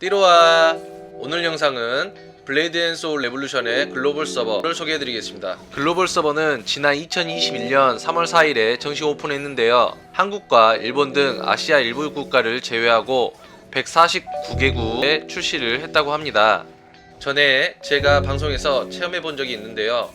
띠로와 오늘 영상은 블레이드 앤 소울 레볼루션의 글로벌 서버를 소개해드리겠습니다. 글로벌 서버는 지난 2021년 3월 4일에 정식 오픈했는데요. 한국과 일본 등 아시아 일부 국가를 제외하고 149개국에 출시를 했다고 합니다. 전에 제가 방송에서 체험해 본 적이 있는데요.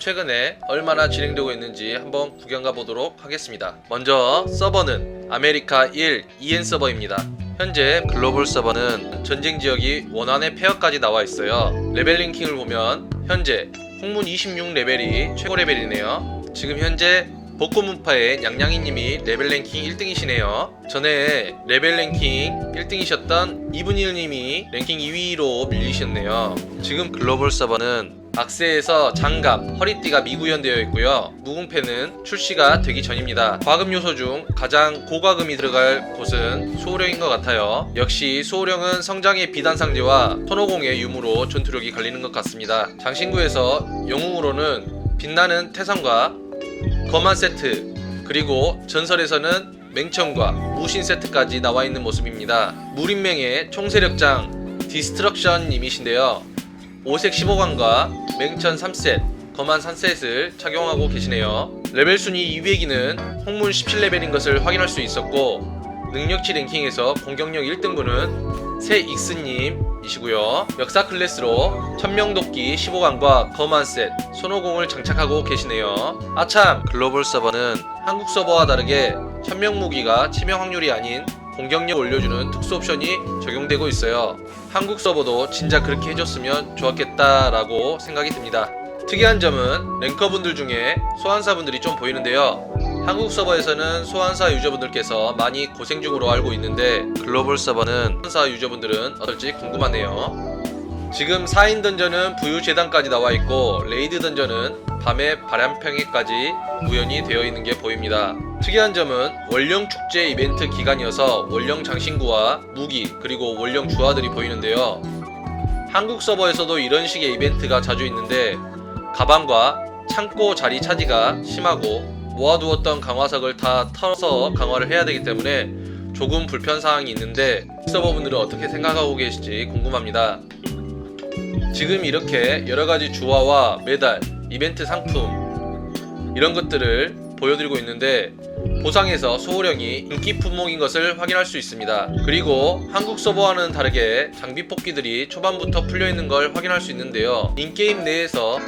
최근에 얼마나 진행되고 있는지 한번 구경 가보도록 하겠습니다. 먼저 서버는 아메리카 1 EN 서버입니다. 현재 글로벌 서버는 전쟁 지역이 원안의 폐허까지 나와 있어요. 레벨 랭킹을 보면 현재 홍문 26 레벨이 최고 레벨이네요. 지금 현재 벚꽃 문파의 냥냥이님이 레벨 랭킹 1등이시네요. 전에 레벨 랭킹 1등이셨던 이분일님이 랭킹 2위로 밀리셨네요. 지금 글로벌 서버는 악세에서 장갑, 허리띠가 미구현되어 있고요. 무궁패는 출시가 되기 전입니다. 과금 요소 중 가장 고과금이 들어갈 곳은 소호령인 것 같아요. 역시 소호령은 성장의 비단상제와 손오공의 유무로 전투력이 갈리는 것 같습니다. 장신구에서 영웅으로는 빛나는 태성과 거만 세트 그리고 전설에서는 맹청과 무신 세트까지 나와 있는 모습입니다. 무린맹의 총세력장 디스트럭션님이신데요. 5색 15관과 맹천 3셋, 거만 3셋을 착용하고 계시네요. 레벨 순위 200위는 홍문 17레벨인 것을 확인할 수 있었고 능력치 랭킹에서 공격력 1등분은 새 익스님이시고요. 역사 클래스로 천명도끼 15관과 거만 셋, 손오공을 장착하고 계시네요. 아참 글로벌 서버는 한국 서버와 다르게 천명무기가 치명 확률이 아닌 공격력 올려주는 특수 옵션이 적용되고 있어요. 한국 서버도 진짜 그렇게 해줬으면 좋았겠다라고 생각이 듭니다. 특이한 점은 랭커분들 중에 소환사분들이 좀 보이는데요. 한국 서버에서는 소환사 유저분들께서 많이 고생 중으로 알고 있는데 글로벌 서버는 소환사 유저분들은 어떨지 궁금하네요. 지금 4인 던전은 부유 재단까지 나와 있고 레이드 던전은 밤의 바람평에까지 구현이 되어 있는 게 보입니다. 특이한 점은 원령 축제 이벤트 기간이어서 원령 장신구와 무기 그리고 원령 주화들이 보이는데요. 한국 서버에서도 이런 식의 이벤트가 자주 있는데 가방과 창고 자리 차지가 심하고 모아두었던 강화석을 다 털어서 강화를 해야 되기 때문에 조금 불편 사항이 있는데 서버분들은 어떻게 생각하고 계실지 궁금합니다. 지금 이렇게 여러 가지 주화와 메달, 이벤트 상품 이런 것들을 보여드리고 있는데 보상에서 소호령이 인기 품목인 것을 확인할 수 있습니다. 그리고 한국 서버와는 다르게 장비 뽑기들이 초반부터 풀려 있는 걸 확인할 수 있는데요. 인게임 내에서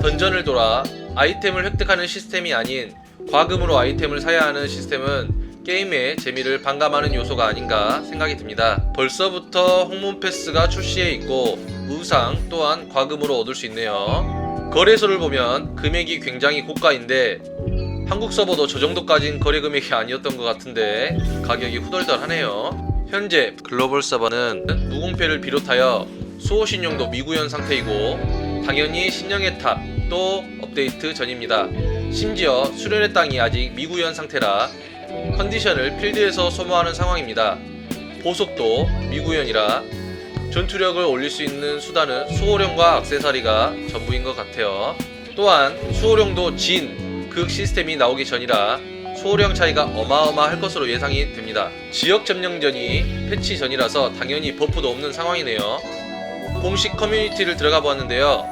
던전을 돌아 아이템을 획득하는 시스템이 아닌 과금으로 아이템을 사야 하는 시스템은 게임의 재미를 반감하는 요소가 아닌가 생각이 듭니다. 벌써부터 홍문 패스가 출시해 있고 의상 또한 과금으로 얻을 수 있네요. 거래소를 보면 금액이 굉장히 고가인데 한국 서버도 저 정도까진 거래 금액이 아니었던 것 같은데 가격이 후덜덜하네요. 현재 글로벌 서버는 무공패를 비롯하여 수호신용도 미구현 상태이고 당연히 신령의 탑또 업데이트 전입니다. 심지어 수련의 땅이 아직 미구현 상태라 컨디션을 필드에서 소모하는 상황입니다. 보석도 미구현이라 전투력을 올릴 수 있는 수단은 수호령과 악세사리가 전부인 것 같아요. 또한 수호령도 진, 극 시스템이 나오기 전이라 수호령 차이가 어마어마할 것으로 예상이 됩니다. 지역 점령전이 패치 전이라서 당연히 버프도 없는 상황이네요. 공식 커뮤니티를 들어가 보았는데요.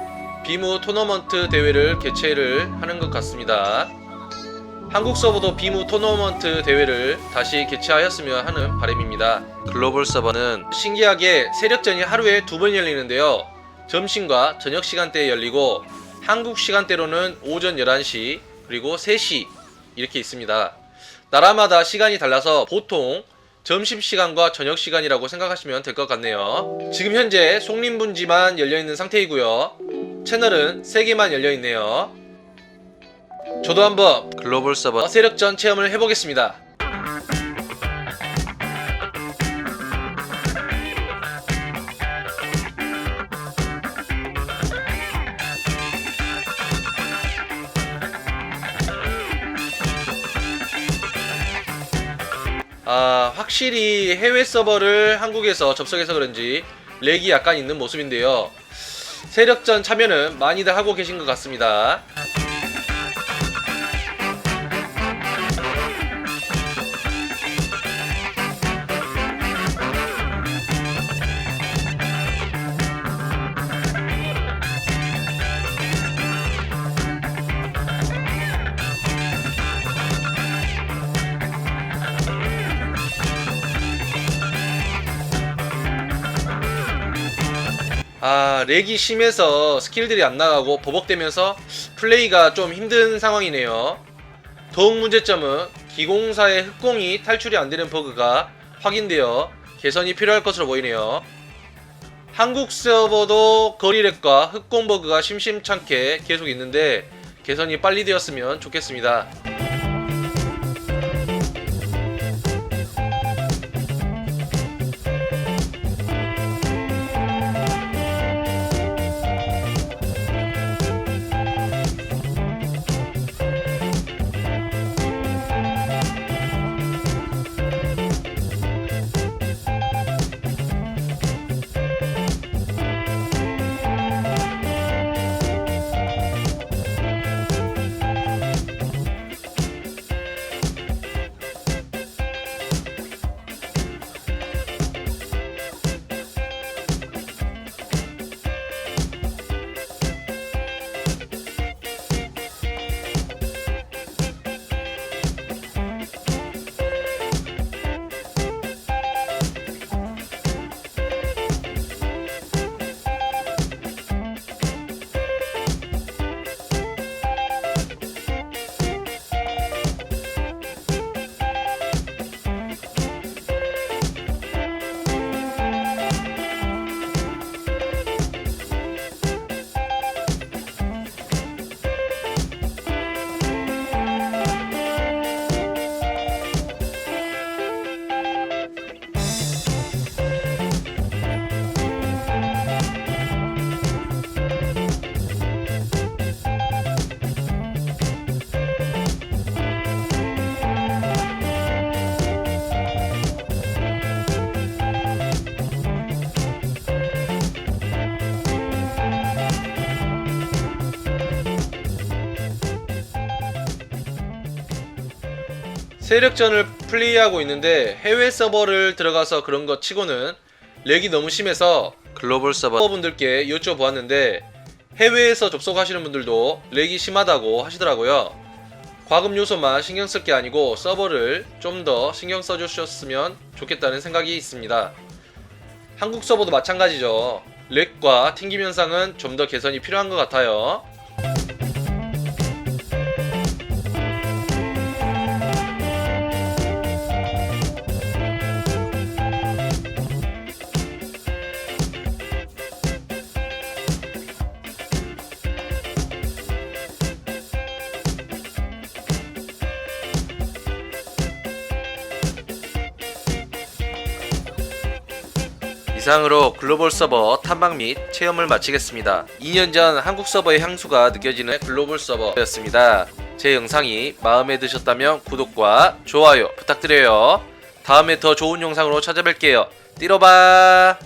비무 토너먼트 대회를 개최를 하는 것 같습니다. 한국 서버도 비무 토너먼트 대회를 다시 개최하였으면 하는 바람입니다. 글로벌 서버는 신기하게 세력전이 하루에 두 번 열리는데요. 점심과 저녁 시간대에 열리고 한국 시간대로는 오전 11시 그리고 3시 이렇게 있습니다. 나라마다 시간이 달라서 보통 점심시간과 저녁시간이라고 생각하시면 될 것 같네요. 지금 현재 송림분지만 열려있는 상태이고요. 채널은 3개만 열려있네요. 저도 한번 글로벌 서버 세력전 체험을 해보겠습니다. 확실히 해외 서버를 한국에서 접속해서 그런지 렉이 약간 있는 모습인데요. 세력전 참여는 많이들 하고 계신 것 같습니다. 아 렉이 심해서 스킬들이 안 나가고 버벅대면서 플레이가 좀 힘든 상황이네요. 더욱 문제점은 기공사의 흑공이 탈출이 안 되는 버그가 확인되어 개선이 필요할 것으로 보이네요. 한국 서버도 거리렉과 흑공 버그가 심심찮게 계속 있는데 개선이 빨리 되었으면 좋겠습니다. 세력전을 플레이하고 있는데 해외 서버를 들어가서 그런 것 치고는 렉이 너무 심해서 글로벌 서버 분들께 여쭤보았는데 해외에서 접속하시는 분들도 렉이 심하다고 하시더라고요. 과금 요소만 신경 쓸 게 아니고 서버를 좀 더 신경 써주셨으면 좋겠다는 생각이 있습니다. 한국 서버도 마찬가지죠. 렉과 튕김 현상은 좀 더 개선이 필요한 것 같아요. 이상으로 글로벌 서버 탐방 및 체험을 마치겠습니다. 2년 전 한국 서버의 향수가 느껴지는 글로벌 서버였습니다. 제 영상이 마음에 드셨다면 구독과 좋아요 부탁드려요. 다음에 더 좋은 영상으로 찾아뵐게요. 띠로바